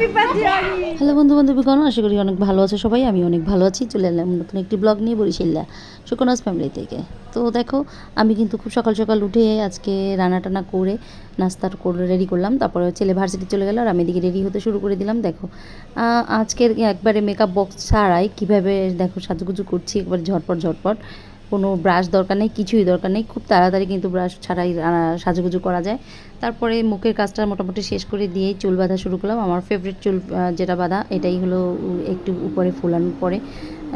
Hello বন্ধু বান্ধবীগণ আশা করি অনেক ভালো আছে সবাই আমি অনেক ভালো আছি। চলে এলাম নতুন একটি ব্লগ নিয়ে বরিশাল্লা সুকনাজ ফ্যামিলি থেকে। তো দেখো আমি কিন্তু খুব সকাল সকাল উঠে আজকে রান্না টানা করে নাস্তার করে রেডি করলাম তারপরে ছেলে ভার্সিটি চলে গেল আর আমি এদিকে রেডি হতে শুরু করে দিলাম। দেখো আজকের একবারে মেকআপ বক্স ছাড়াই কীভাবে দেখো সাজুগুজু করছি একবার ঝটপট ঝটপট। কোনো ব্রাশ দরকার নেই, কিছুই দরকার নেই। খুব তাড়াতাড়ি কিন্তু ব্রাশ ছাড়াই সাজুগুজু করা যায়। তারপরে মুখের কাজটা মোটামুটি শেষ করে দিয়েই চুল বাঁধা শুরু করলাম। আমার ফেভারিট চুল যেটা বাঁধা, এটাই হলো একটু উপরে ফুলানোর পরে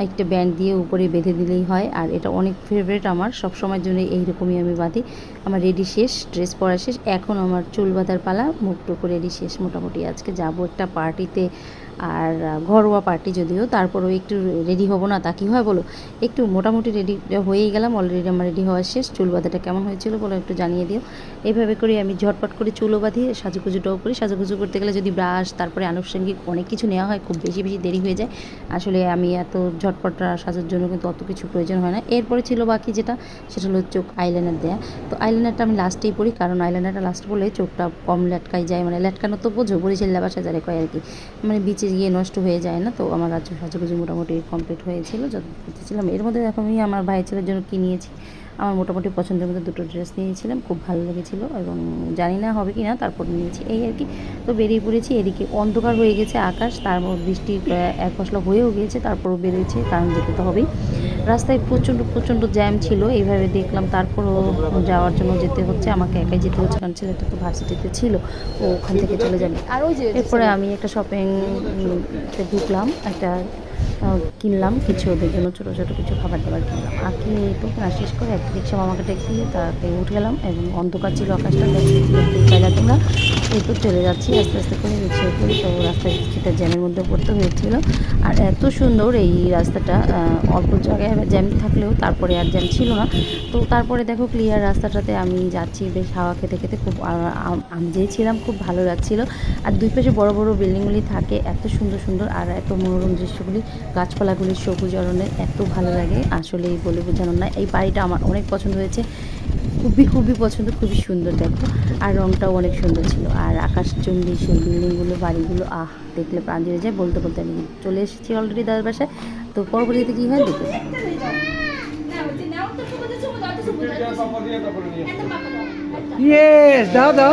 একটা ব্যান্ড দিয়ে উপরে বেঁধে দিলেই হয়। আর এটা অনেক ফেভারিট আমার সব সময়ের জন্য এইরকমই আমি বাঁধি। আমার রেডি শেষ ড্রেস পরা শেষ। এখন আমার চুল বাঁধার পালা মুখ টুকু রেডি শেষ মোটামুটি। আজকে যাব একটা পার্টিতে আর ঘরোয়া পার্টি যদিও, তারপরেও একটু রেডি হব না, তা কী হয় বলো? একটু মোটামুটি রেডি হয়েই গেলাম অলরেডি আমার রেডি হওয়া শেষ, চুল বাঁধাটা কেমন হয়েছিল বলো একটু জানিয়ে দিও। এইভাবে করে আমি ঝটপট করে চুলও বাঁধি, সাজুগুজুটাও করি। সাজুগুজু করতে গেলে যদি ব্রাশ তারপরে আনুষঙ্গিক অনেক কিছু নেওয়া হয়, খুব বেশি বেশি দেরি হয়ে যায়। আসলে আমি এত ঝটপট সাজার জন্য কিন্তু অত কিছু প্রয়োজন হয় না। এরপরে ছিল বাকি যেটা, সেটা হলো চোখ আইলাইনার দেয়া। তো আইলাইনারটা আমি লাস্টেই পড়ি কারণ আইলাইনারটা লাস্ট পড়লে চোখটা কম লেটকাই যায়। মানে লেটকানো তো বোঝো বরিশাল্লা বাসা যারে কয় আর কি। মানে বিচে গিয়ে নষ্ট হয়ে যায় না, তো আমার রাজ্য সাজুগুজু মোটামুটি কমপ্লিট হয়েছিল, যত করতেছিলাম। এর মধ্যে এখন আমি আমার ভাই ছেলের জন্য কিনিয়েছি আমার মোটামুটি পছন্দের মধ্যে দুটো ড্রেস নিয়েছিলাম, খুব ভালো লেগেছিল এবং জানি না হবে কি না তারপর নিয়েছি এই আর কি। তো বেরিয়ে পড়েছি, এদিকে অন্ধকার হয়ে গেছে আকাশ তারপর বৃষ্টি এক ফসলা হয়েও গিয়েছে, তারপরও বেরিয়েছে, কারণ যেতে তো হবেই। রাস্তায় প্রচণ্ড প্রচণ্ড জ্যাম ছিল এইভাবে দেখলাম। তারপরও যাওয়ার জন্য যেতে হচ্ছে আমাকে একাই যেতে হচ্ছে কারণ ছেলেটা তো ভার্সিটিতে ছিল ও ওখান থেকে চলে যাবে। আর ওই যে এরপরে আমি একটা শপিং ঢুকলাম একটা কিনলাম, কিছু ওদের জন্য ছোটো ছোটো কিছু খাবার দাবার কিনলাম। আর কিনে তো কেনা শেষ করে একটা রিক্সা মামাকে ট্যাক্সি তাতে উঠে গেলাম এবং অন্ধকার ছিল আকাশটা বাইরে তোমরা তো চলে যাচ্ছি, আস্তে আস্তে করে রিক্সায় করে তো রাস্তায় কিছুটা জ্যামের মধ্যে পড়তে হয়েছিল। আর এত সুন্দর এই রাস্তাটা অল্প জায়গায় জ্যাম থাকলেও তারপরে আর জ্যাম ছিল না। তো তারপরে দেখো ক্লিয়ার রাস্তাটাতে আমি যাচ্ছি, বেশ হাওয়া খেতে খেতে খুব আমি যেছিলাম খুব ভালো লাগছিল। আর দুই পাশে বড় বড় বিল্ডিংগুলি থাকে, এত সুন্দর সুন্দর আর এত মনোরম দৃশ্যগুলি গাছপালাগুলি সবুজ অরণ্যের এত ভালো লাগে আসলে এই বলে বোঝানো না এই বাড়িটা আমার অনেক পছন্দ হয়েছে। খুবই খুবই পছন্দ খুবই সুন্দর দেখো। আর রংটাও অনেক সুন্দর ছিল। আর আকাশ চুম্বি সেই বিল্ডিংগুলো বাড়িগুলো আহ দেখলে প্রাণ জুড়ে যায়। বলতে বলতে আমি চলে এসেছি অলরেডি দাদার বাসায়। তো পরবর্তীতে কী হয় দিয়ে তারপরে নিয়ে আসো। ইয়েস দাও দাও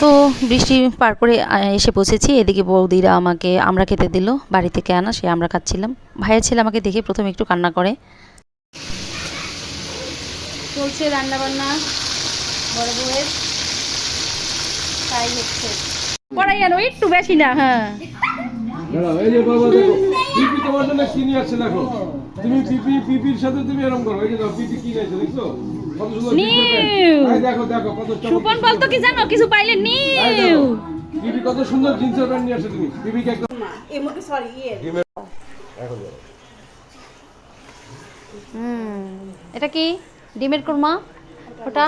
তো বৃষ্টি পার করে এসে পৌঁছেছি। এদিকে বৌদিরা আমাকে আমরা খেতে দিল বাড়ি থেকে আনা সে আমরা খাচ্ছিলাম। ভাইয়ের ছেলে আমাকে দেখে প্রথমে একটু কান্না করে। চলছে রান্না বান্না বড় বউয়ের। তাই হচ্ছে। পড়াই আনো একটু বেশি না হ্যাঁ। এই যে বাবা দেখো পিপি তোমার জন্য কি নিয়ে দেখো। তুমি পিপি পিপির সাথে তুমি এরকম করো। এই যে পিপি কি নিয়েছে দেখছ? নিউ। এই দেখো দেখো কত সুপন বলতো কি জানো? কিছু পাইলে নিউ। কত সুন্দর জিন্সের প্যান্ট নিয়ে আসছে তুমি। একদম হুম এটা কি? ডিমের কুরমা? ওটা?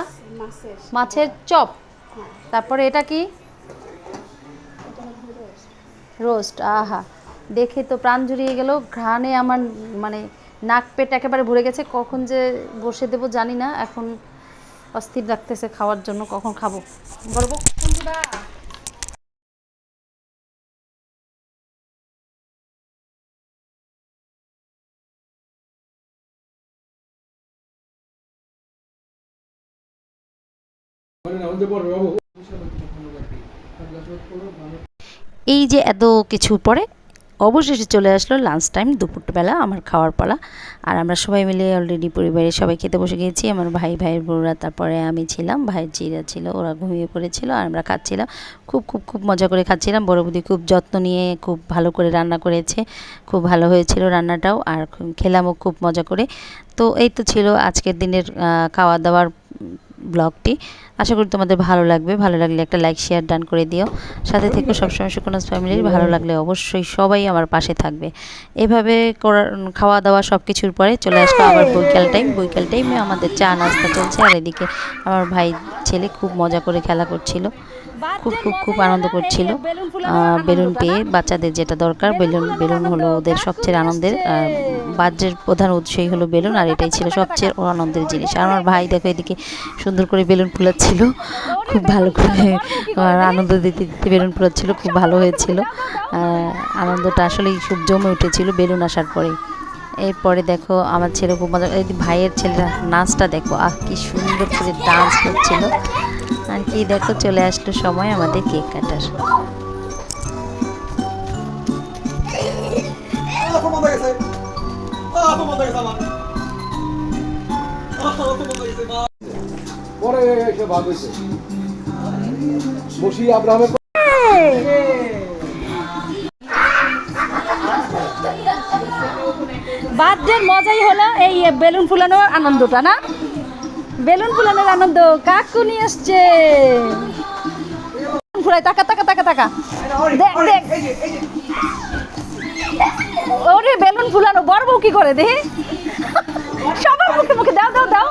মাছের। চপ। তারপরে এটা কি? রোস্ট আহা। দেখে তো প্রাণ জুড়িয়ে গেল। ঘ্রাণে আমার মানে নাক পেট একেবারে ভরে গেছে, কখন যে বসে দেবো জানি না, এখন অস্থির লাগতেছে খাওয়ার জন্য, কখন খাব? বলব এই যে এত কিছু পরে অবশেষে চলে আসলো লাঞ্চ টাইম দুপুরবেলা আমার খাওয়ার পালা। আর আমরা সবাই মিলে অলরেডি পরিবারের সবাই খেতে বসে গিয়েছি আমার ভাই, ভাইয়ের বউরা, তারপরে আমি ছিলাম, ভাইয়ের জিরা ছিল, ওরা ঘুমিয়ে পড়েছিল আর আমরা খাচ্ছিলাম। খুব খুব খুব মজা করে খাচ্ছিলাম। বড় বৌদি খুব যত্ন নিয়ে খুব ভালো করে রান্না করেছে। খুব ভালো হয়েছিল রান্নাটাও আর খেলামও খুব মজা করে। তো এই তো ছিল আজকের দিনের খাওয়া দাওয়ার ব্লগটি আশা করি তোমাদের ভালো লাগবে। ভালো লাগলে একটা লাইক শেয়ার ডান করে দিও। সাথে থেকে সবসময় সুকনাস ফ্যামিলির ভালো লাগলে অবশ্যই সবাই আমার পাশে থাকবে। এভাবে খাওয়া দাওয়া সব কিছুর পরে চলে আসলো আবার বৈকাল টাইম বৈকাল টাইমে আমাদের চা নাস্তা চলছে। আর এদিকে আমার ভাই ছেলে খুব মজা করে খেলা করছিল। খুব খুব খুব আনন্দ করছিল। বেলুন পেয়ে বাচ্চাদের যেটা দরকার বেলুন বেলুন হলো ওদের সবচেয়ে আনন্দের। আহ, বাহ্যের প্রধান উৎসই হলো বেলুন। আর এটাই ছিল সবচেয়ে আনন্দের জিনিস। আর আমার ভাই দেখো এদিকে সুন্দর করে বেলুন ফুলাচ্ছিল খুব ভালো করে আনন্দ দিতে দিতে বেলুন ফুলাচ্ছিল খুব ভালো হয়েছিল। আনন্দটা আসলেই খুব জমে উঠেছিল বেলুন আসার পরেই। এরপরে দেখো আমার ছেলে খুব মজা, এই ভাইয়ের ছেলেরা নাচটা দেখো, আহ, কি সুন্দর করে ডান্স করছিল। আর কি দেখো, চলে আসলো সময় আমাদের কেক কাটার। পরে এসে ভাগ হয়েছে। বসি আব্রাহামের মজাই হলো এই বেলুন ফুলানোর আনন্দটা, না? বেলুন ফুলানোর আনন্দ, কাকু নিয়ে বেলুন ফুলাই টাকা টাকা টাকা টাকা দেখ দেখ। ওরে, বেলুন ফুলানো, বড় বউ কি করে, দেখি। সবার মুখে মুখে, দাও দাও দাও।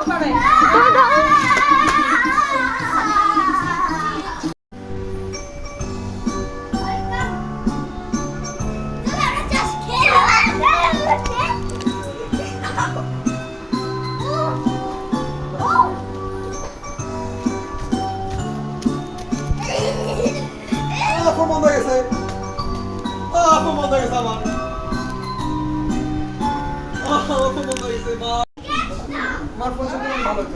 Ah, pumunta ka sa'yo. Ah, pumunta ka sa mga. Ah, pumunta ka sa mga. আমার ফোন সাথে ভালো তো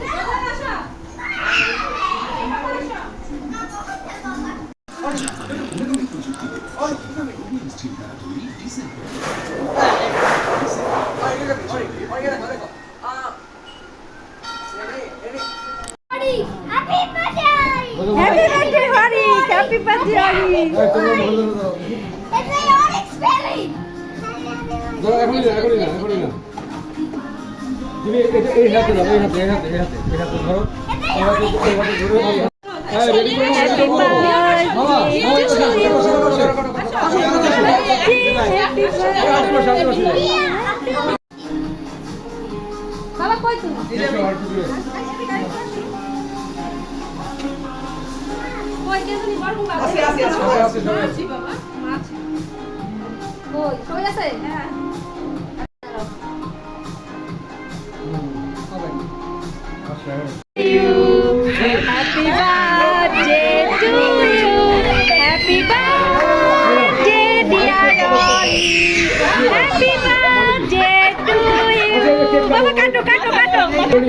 happy birthday Hari happy birthday তুমি এই হাতে দাও এই হাতে এই হাতে এই হাতে এই হাতে ধরো এই হাতে এই হাতে ধরে হ্যাঁ রেডি করো আগে বসে বাবা কই তুমি বড় বাবা আসে আসে আসে আছে আছে সবাই আছে কই সবাই আছে হ্যাঁ আচ্ছা Happy birthday to you. Happy birthday, dear Ron. Happy birthday to you. বাবা কাটো কাটো কাটো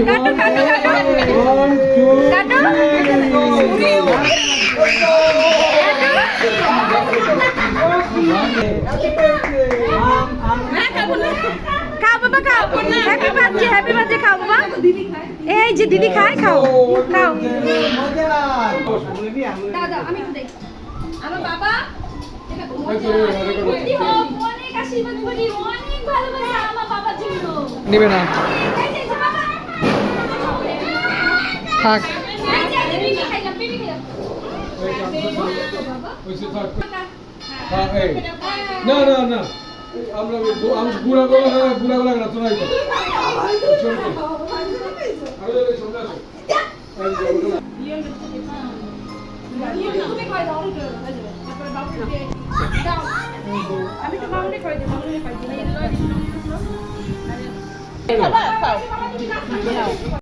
কাটো কাটো কাটো ওয়ান খাও বাবা খাও হ্যাপি বার্থডে হ্যাপি বার্থডে খাও বাবা এই যে দিদি খায় খাও খাও দাও দাও আমি একটু দেখি আমার বাবা বলি হোক, অনেক আশীর্বাদ করি অনেক ভালোবাসা আমার বাবার জন্য নেবে না। থাক না না না আমরা আমি বুড়া গলা বুড়া গলা না তোরাই তো চলবে আরে আরে সামনে আসো তুমি খাই দাও, আমি খাই দাও, এই যে, তারপরে বাবুকে দাও। আমি তো মামুনি খাই দিই, মামুনি খাই দিই।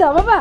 দাও বাবা